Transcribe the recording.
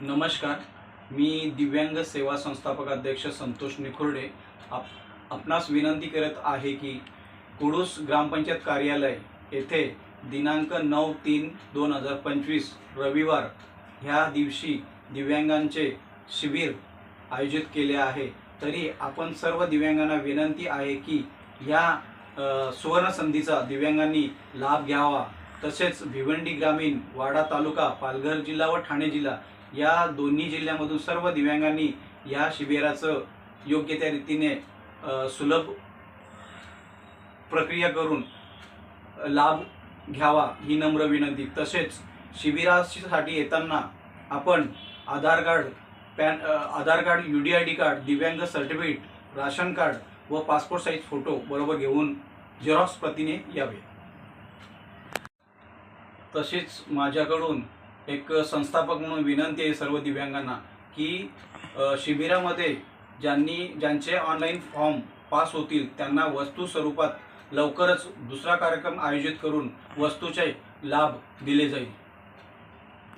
नमस्कार मी दिव्यांग सेवा संस्थापक अध्यक्ष संतोष निखुर्डे. आप आपणास विनंती करत आहे की कुडूस ग्रामपंचायत कार्यालय येथे दिनांक नऊ तीन दोन हजार पंचवीस रविवार ह्या दिवशी दिव्यांगांचे शिबिर आयोजित केले आहे. तरी आपण सर्व दिव्यांगांना विनंती आहे की या सुवर्णसंधीचा दिव्यांगांनी लाभ घ्यावा. तसेच भिवंडी ग्रामीण वाडा तालुका पालघर जिल्हा व ठाणे जिल्हा या दोन्ही जिल्ह्यामधून सर्व दिव्यांगांनी या शिबिराचं योग्य त्या रीतीने सुलभ प्रक्रिया करून लाभ घ्यावा ही नम्र विनंती. तसेच शिबिरासाठी येताना आपण Aadhaar card PAN Aadhaar card U D I D card दिव्यांग सर्टिफिकेट राशन कार्ड व पासपोर्ट साईज फोटो बरोबर घेऊन झेरॉक्स प्रतीने यावे. तसेच माझ्याकडून एक संस्थापक म्हणून विनंती आहे सर्व दिव्यांगांना की शिबिरामध्ये ज्यांनी ज्यांचे ऑनलाईन फॉर्म पास होतील त्यांना वस्तू स्वरूपात लवकरच दुसरा कार्यक्रम आयोजित करून वस्तूचे लाभ दिले जाईल.